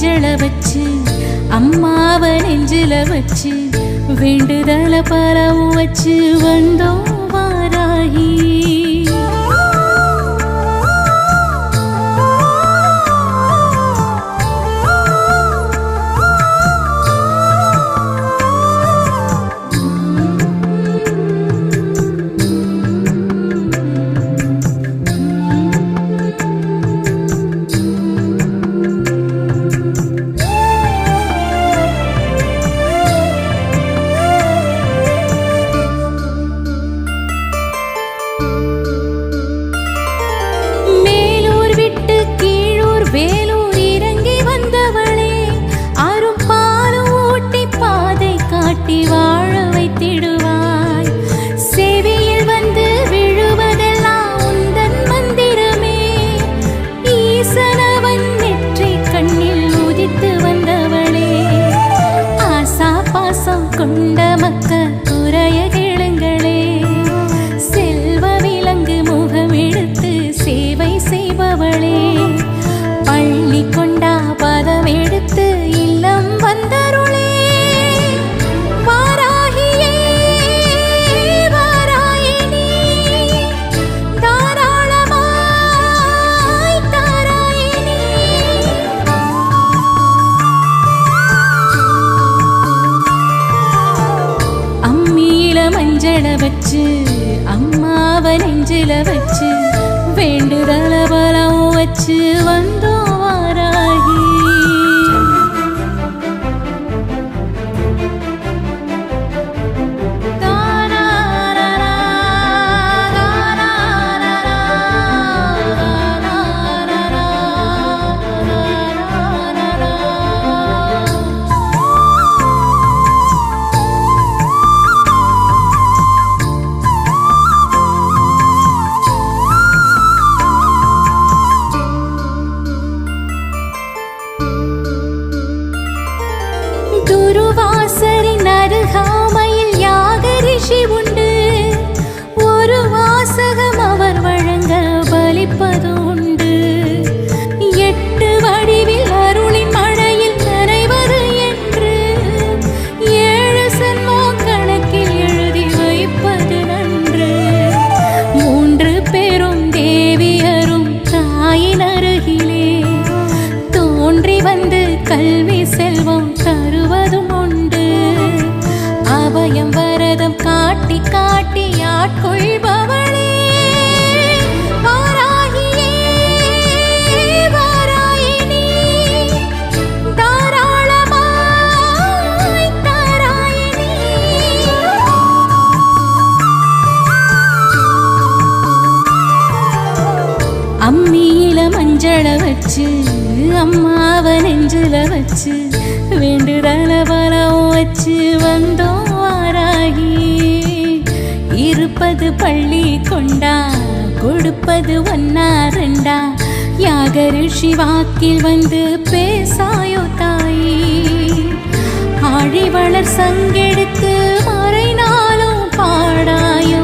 நெஞ்சில வச்சு அம்மாவ நெஞ்சில வச்சு வேண்டுதல பரவு வச்சு வந்தோம் வாராகி. வச்சு அம்மாவ நெஞ்சில வச்சு வேண்டுதல பலம் வச்சு வந்து அம்மியில மஞ்சள வச்சு அம்மாவ நெஞ்சில வச்சு வேண்டுதல பலம் வச்சு வந்தோம் வாராகி. இருப்பது பள்ளி கொண்டா கொடுப்பது ஒன்னா ரெண்டா. யாக ரிஷி வாக்கில் வந்து பேசாயோ தாயி. ஆழிவளர் சங்கெடுத்து மறைநாளும் பாடாயோ.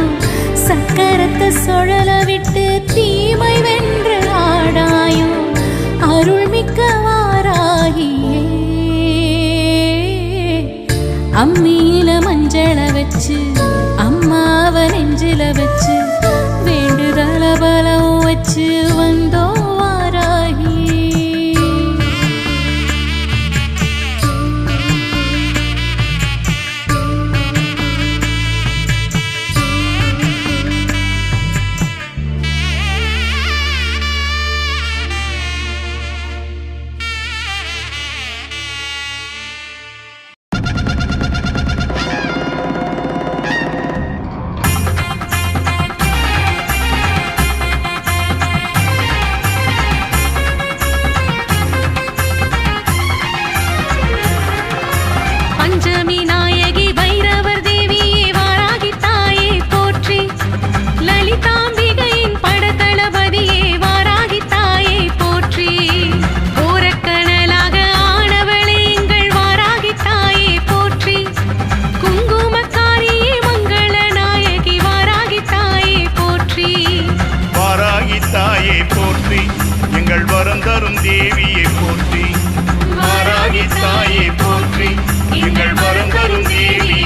சக்கரத்தை சுழல விட்டு தீம அம்மியில மஞ்சள வச்சு அம்மாவ நெஞ்சில வச்சு வேண்டுதல பலம் வச்சு தரும் தேவியை போற்றி. மாராகி தாயை போற்றி. எங்கள் வரம் தரும் தேவியை